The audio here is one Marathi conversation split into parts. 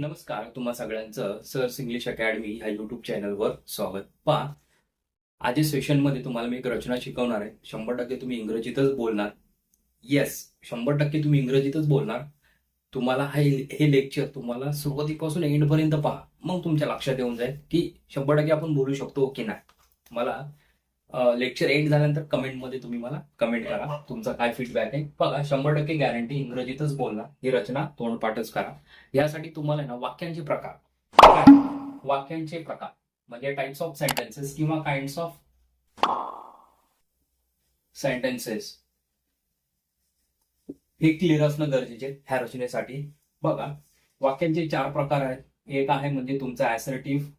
नमस्कार तुम्हा सगळ्यांचं सर्स इंग्लिश अकॅडमी ह्या युट्यूब चॅनलवर स्वागत. पहा आज सेशनमध्ये तुम्हाला मी एक रचना शिकवणार आहे. शंभर टक्के तुम्ही इंग्रजीतच बोलणार. येस शंभर टक्के तुम्ही इंग्रजीतच बोलणार. तुम्हाला हे हे लेक्चर तुम्हाला सुरुवातीपासून एंडपर्यंत पहा. मग तुमच्या लक्षात येऊन जाईल की शंभर टक्के आपण बोलू शकतो की नाही. मला लेक्चर एंड झाल्यानंतर कमेंटमध्ये तुम्ही मला कमेंट करा. तुमचा काय फीडबॅक आहे? बघा शंभर टक्के गॅरंटी इंग्रजीतच बोलणार. ही रचना तोंडपाठच करा. यासाठी तुम्हाला ना वाक्यांचे प्रकार. वाक्यांचे प्रकार. म्हणजे टाइप्स ऑफ सेंटेन्सेस किंवा काइंड ऑफ सेंटेन्सेस हे क्लिअर असणं गरजेचे आहे. ह्या रचनेसाठी. बघा वाक्यांचे चार प्रकार आहेत. एक आहे म्हणजे तुमचा ऍसर्टिव्ह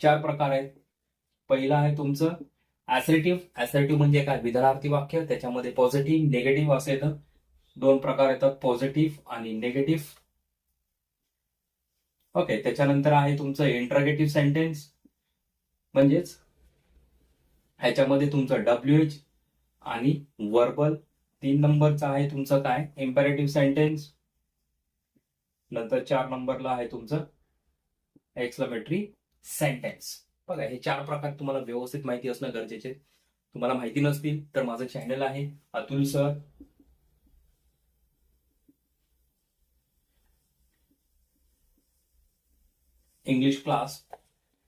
चार प्रकार आहेत. पहिला आहे तुमचं ऍसरेटिव्ह ऍसरेटिव्ह म्हणजे काय? विधानार्थी वाक्य त्याच्यामध्ये पॉझिटिव्ह निगेटिव्ह असं येतं. दोन प्रकार येतात पॉझिटिव्ह आणि निगेटिव्ह ओके त्याच्यानंतर आहे तुमचं इंटरगेटिव्ह सेंटेन्स म्हणजेच ह्याच्यामध्ये तुमचं डब्ल्यू एच आणि वर्बल तीन नंबरचं आहे तुमचं काय? इम्पॅरेटिव्ह सेंटेन्स नंतर चार नंबरला आहे तुमचं एक्सप्लेमेटरी सेंटेन्स बघा हे चार प्रकार तुम्हाला व्यवस्थित माहिती असणं गरजेचे तुम्हाला माहिती नसतील तर माझं चॅनल आहे अतुल सर. इंग्लिश क्लास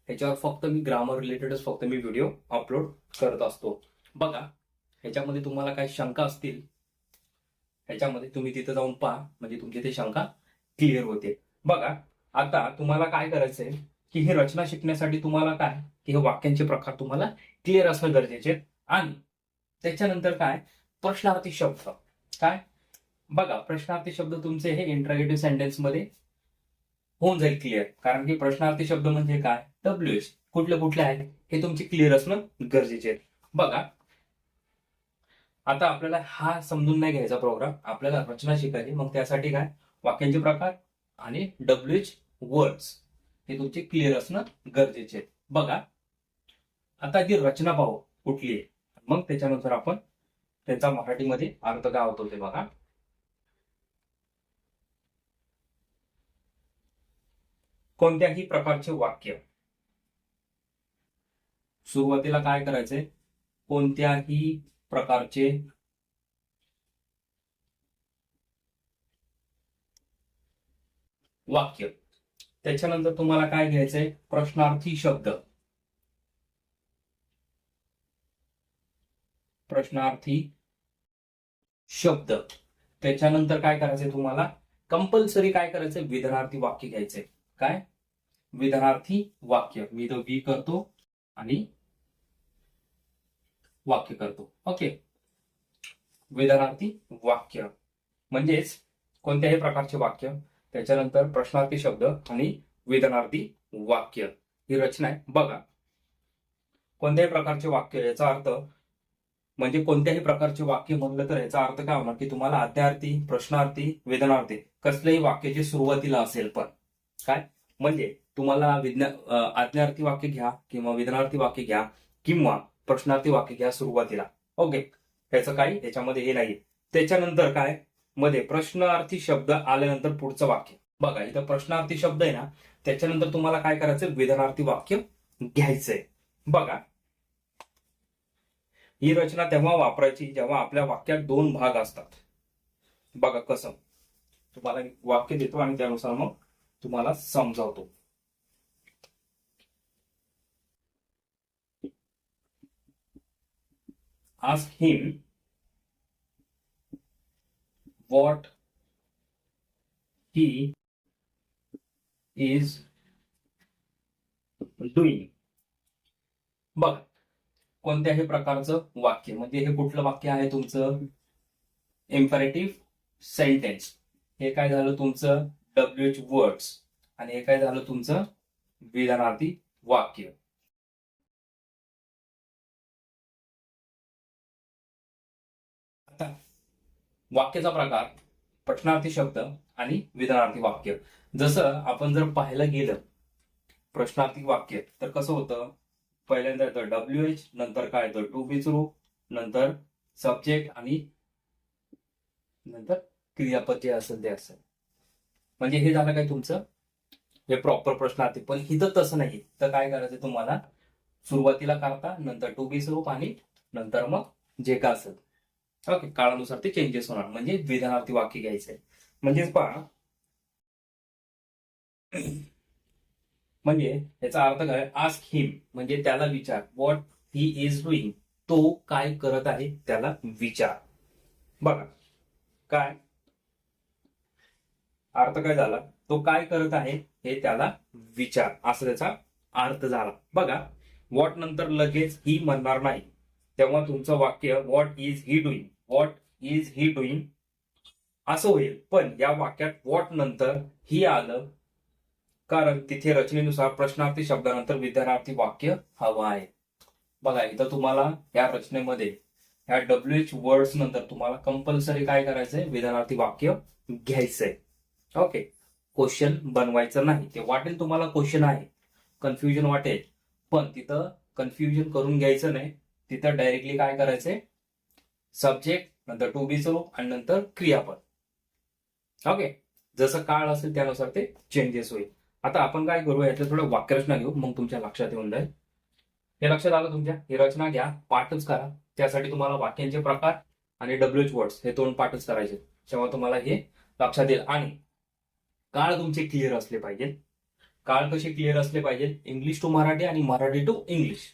ह्याच्यावर फक्त मी ग्रामर रिलेटेडच फक्त मी व्हिडिओ अपलोड करत असतो. बघा ह्याच्यामध्ये तुम्हाला काही शंका असतील ह्याच्यामध्ये तुम्ही तिथे जाऊन पहा. म्हणजे तुमची ते शंका क्लिअर होते. बघा आता तुम्हाला काय करायचंय? की ही रचना शिकण्यासाठी तुम्हाला काय? की हे वाक्यांचे प्रकार तुम्हाला क्लिअर असणं गरजेचे आहेत. आणि त्याच्यानंतर काय? प्रश्नार्थी शब्द. काय? बघा प्रश्नार्थी शब्द तुमचे हे इंटरगेटिव्ह सेंटेन्समध्ये होऊन जाईल क्लिअर कारण की प्रश्नार्थी शब्द म्हणजे काय? डब्ल्यू कुठले कुठले आहेत? हे तुमचे क्लिअर असणं गरजेचे आहे बघा. आता आपल्याला हा समजून नाही घ्यायचा प्रोग्राम आपल्याला रचना शिकायची. मग त्यासाठी काय? वाक्यांचे प्रकार आणि डब्ल्यू एच वर्ड्स हे तुमचे क्लिअर असणं गरजेचे आहे. बघा आता जी रचना पाहू कुठली आहे मग त्याच्यानुसार आपण त्याचा मराठीमध्ये अर्थ काय होतो ते बघा. कोणत्याही प्रकारचे वाक्य. सुरुवातीला काय करायचंय? कोणत्याही प्रकारचे वाक्य. त्याच्यानंतर तुम्हाला काय घ्यायचंय? प्रश्नार्थी शब्द. प्रश्नार्थी शब्द. त्याच्यानंतर काय करायचंय तुम्हाला? कंपल्सरी काय करायचंय? विधानार्थी वाक्य घ्यायचंय. काय? विधानार्थी वाक्य. मी तो वी करतो आणि वाक्य करतो. ओके. विधानार्थी वाक्य. म्हणजेच कोणत्याही प्रकारचे वाक्य. त्याच्यानंतर प्रश्नार्थी शब्द आणि वेदनार्थी वाक्य. ही रचना आहे. बघा. कोणत्याही प्रकारचे वाक्य याचा अर्थ म्हणजे कोणत्याही प्रकारचे वाक्य म्हणलं तर याचा अर्थ काय होणार? की तुम्हाला अध्यार्थी प्रश्नार्थी वेदनार्थी कसल्याही वाक्याची सुरुवातीला असेल पण. काय? म्हणजे तुम्हाला विज्ञा आज्ञार्थी वाक्य घ्या किंवा वेदनार्थी वाक्य घ्या किंवा प्रश्नार्थी वाक्य घ्या सुरुवातीला. ओके? त्याचं काही त्याच्यामध्ये हे नाही त्याच्यानंतर काय? मध्ये प्रश्नार्थी शब्द आल्यानंतर पुढचं वाक्य. बघा इथं प्रश्नार्थी शब्द आहे ना त्याच्यानंतर तुम्हाला काय करायचं विधानार्थी वाक्य घ्यायचंय. बघा. ही रचना तेव्हा वापरायची जेव्हा आपल्या वाक्यात दोन भाग असतात. बघा कसं. तुम्हाला वाक्य देतो आणि त्यानुसार मग तुम्हाला समजावतो. Ask him what he is doing. बघ कोणत्याही प्रकारचं वाक्य म्हणजे हे कुठलं वाक्य आहे तुमचं? इम्परेटिव्ह सेंटेन्स हे काय झालं तुमचं? डब्ल्यू एच वर्ड्स आणि हे काय झालं तुमचं? विधानार्थी वाक्य. वाक्याचा प्रकार प्रश्नार्थी शब्द आणि विधानार्थी वाक्य. जसं आपण जर पाहायला गेलं प्रश्नार्थी वाक्य तर कसं होतं? पहिल्यांदा येतं डब्ल्यू एच नंतर काय येतं? टू बी थ्रू नंतर सब्जेक्ट आणि नंतर क्रियापद जे असेल ते असेल. म्हणजे हे झालं काय तुमचं? हे प्रॉपर प्रश्नार्थी. पण इथं तसं नाही. तर काय करायचं तुम्हाला? सुरुवातीला करता नंतर टू बी स्वरूप आणि नंतर मग जे का असेल. ओके काळानुसार ते चेंजेस होणार. म्हणजे विधानार्थी वाक्य घ्यायचंय. म्हणजेच पहा. म्हणजे याचा अर्थ काय? आस्क हिम म्हणजे त्याला विचार. व्हॉट ही इज डुईंग तो काय करत आहे त्याला विचार. बघा. काय? अर्थ काय झाला? तो काय करत आहे हे त्याला विचार. असं त्याचा अर्थ झाला. बघा. व्हॉट नंतर लगेच ही म्हणणार नाही. तेव्हा तुमचं वाक्य what is he doing what is he doing असं होईल. पण या वाक्यात व्हॉट नंतर ही आलं कारण तिथे रचनेनुसार प्रश्नार्थी शब्दानंतर विधानार्थी वाक्य हवं आहे. बघा इथं तुम्हाला या रचनेमध्ये ह्या डब्ल्यू एच वर्ड्स नंतर तुम्हाला कंपल्सरी काय करायचंय? विधानार्थी वाक्य घ्यायचंय. ओके क्वेश्चन बनवायचं नाही. ते वाटेल तुम्हाला क्वेश्चन आहे. कन्फ्युजन वाटेल. पण तिथं कन्फ्युजन करून घ्यायचं नाही. तिथं डायरेक्टली काय करायचंय? सब्जेक्ट नंतर टू बी सो आणि नंतर क्रियापद. ओके जसं काळ असेल त्यानुसार ते चेंजेस होईल. आता आपण काय करू यातलं थोडं वाक्यरचना घेऊ मग तुमच्या लक्षात येऊन जाईल. हे लक्षात आलं तुमच्या? ही रचना घ्या पाठच करा. त्यासाठी तुम्हाला वाक्यांचे प्रकार आणि डब्ल्यूच वर्ड्स हे दोन पाठच करायचे. तेव्हा तुम्हाला हे लक्षात येईल. आणि काळ तुमचे क्लिअर असले पाहिजे काळ कसे क्लिअर असले पाहिजे इंग्लिश टू मराठी आणि मराठी टू इंग्लिश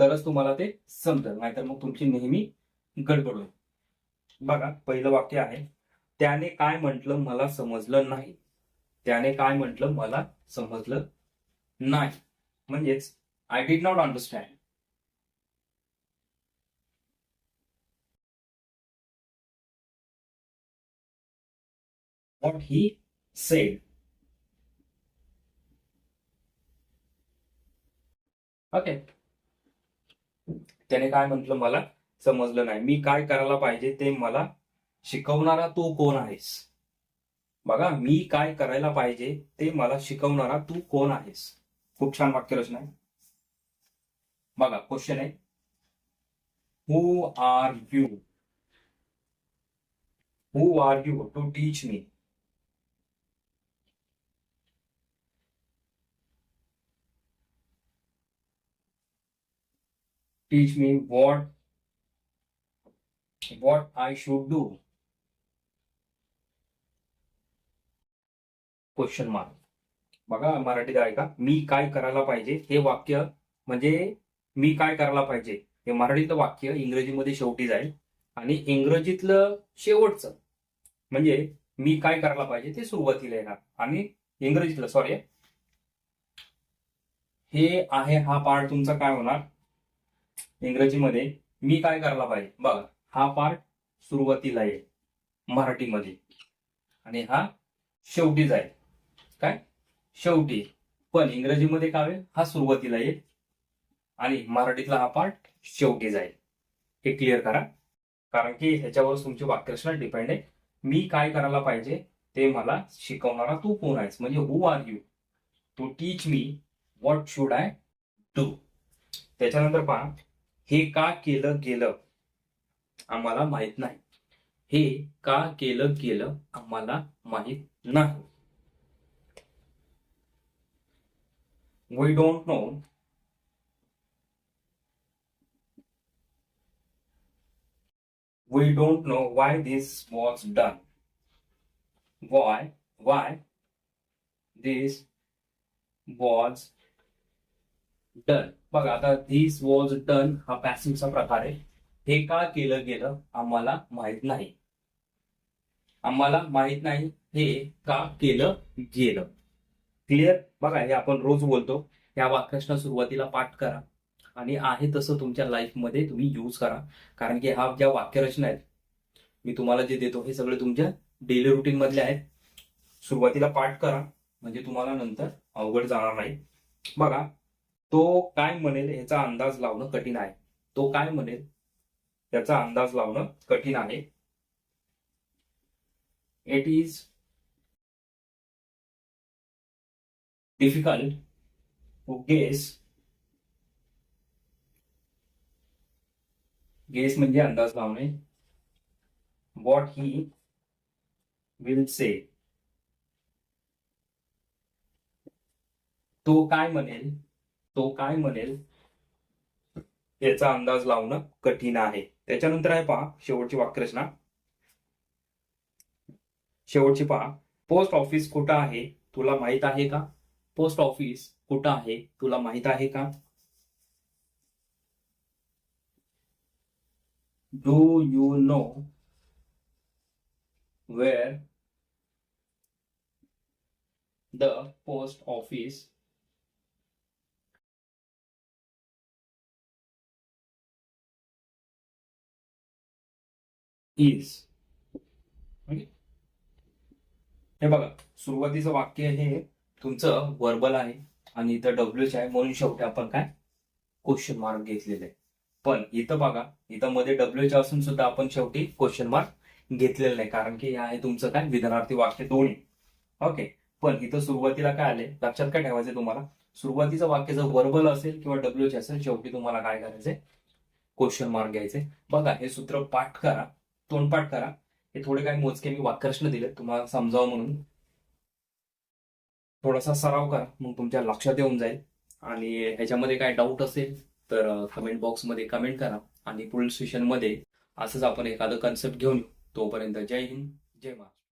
तरच तुम्हाला ते समजेल. नाहीतर मग तुमची नेहमी गडबड होईल. बघा पहिलं वाक्य आहे त्याने काय म्हटलं मला समजलं नाही. त्याने काय म्हटलं मला समजलं नाही. म्हणजेच I did not understand what he said. Okay त्याने काय म्हटलं मला? समजलं नाही. मी काय करायला पाहिजे ते मला शिकवणारा तू कोण आहेस? बघा मी काय करायला पाहिजे ते मला शिकवणारा तू कोण आहेस? खूप छान वाक्यरचना आहे. बघा क्वेश्चन आहे. Who are you who are you to teach me teach me what what I should do. Question mark बघा मराठीत आहे का? मी काय करायला पाहिजे? हे वाक्य म्हणजे मी काय करायला पाहिजे? हे मराठीतलं वाक्य इंग्रजीमध्ये शेवटी जाईल. आणि इंग्रजीतलं शेवटचं म्हणजे मी काय करायला पाहिजे ते सुरुवातीला येणार. आणि इंग्रजीतलं सॉरी हे आहे हा पार्ट तुमचा काय होणार? इंग्रजीमध्ये मी काय करायला पाहिजे? बघा हा पार्ट सुरुवातीला येईल मराठीमध्ये. आणि हा शेवटी जाईल. काय? शेवटी. पण इंग्रजीमध्ये काय होईल? हा सुरुवातीला येईल. आणि मराठीतला हा पार्ट शेवटी जाईल. हे क्लिअर करा. कारण की ह्याच्यावर तुमची वाक्यरचना डिपेंड आहे. मी काय करायला पाहिजे? ते मला शिकवणारा तू कोण आहेस? म्हणजे who are you to teach me what should I do त्याच्यानंतर पहा. हे का केलं गेलं? आम्हाला माहीत नाही. हे का केलं गेलं आम्हाला माहीत नाही. We don't know we don't know why this was done why why this was done बघा आता दिस वॉज डन हा पॅसिव्हचा प्रकार आहे. हे का केलं गेलं आम्हाला माहीत नाही. आम्हाला माहीत नाही हे का केलं गेलं. क्लिअर बघा हे आपण रोज बोलतो. या वाक्याच्या सुरुवातीला पाठ करा. आणि आहे तसं तुमच्या लाईफमध्ये तुम्ही यूज करा. कारण की हा ज्या वाक्यरचना आहेत मी तुम्हाला जे देतो हे सगळे तुमच्या डेली रुटीन मधले आहेत. सुरुवातीला पाठ करा. म्हणजे तुम्हाला नंतर अवघड जाणार नाही. बघा तो काय म्हणेल याचा अंदाज लावणं कठीण आहे. तो काय म्हणेल त्याचा अंदाज लावणं कठीण आहे. It is difficult to guess guess म्हणजे अंदाज लावणे. वॉट ही विल से तो काय म्हणेल? तो काय म्हणेल? याचा अंदाज लावणं कठीण आहे. त्याच्यानंतर आहे पहा शेवटची वाक्यरचना. शेवटची पहा पोस्ट ऑफिस कुठं आहे? तुला माहीत आहे का? पोस्ट ऑफिस कुठं आहे? तुला माहीत आहे का? Do you know where the post office is हे बघा सुरुवातीचं वाक्य हे तुमचं वर्बल आहे आणि इथं डब्ल्यूच आहे म्हणून शेवटी आपण काय? क्वेश्चन मार्क घेतलेले. पण इथं बघा इथं मध्ये डब्ल्यूच असून सुद्धा आपण शेवटी क्वेश्चन मार्क घेतलेलं नाही कारण की हे आहे तुमचं काय? विधानार्थी वाक्य दोन्ही. ओके पण इथं सुरुवातीला काय आले? लक्षात काय ठेवायचं तुम्हाला? सुरुवातीचं वाक्य जर वर्बल असेल किंवा डब्ल्यूच असेल शेवटी तुम्हाला काय करायचंय? क्वेश्चन मार्क घ्यायचे बघा हे सूत्र पाठ करा. तोंडपाठ करा. हे थोडे काही मोजके मी वाक्यरचना दिले तुम्हाला समजावं म्हणून. थोडासा सराव करा मग तुमच्या लक्षात येऊन जाईल. आणि ह्याच्यामध्ये काय डाऊट असेल तर कमेंट बॉक्समध्ये कमेंट करा. आणि पुढील सेशनमध्ये असंच आपण एखादं कन्सेप्ट घेऊन येऊ. तोपर्यंत जय हिंद जय महाराष्ट्र.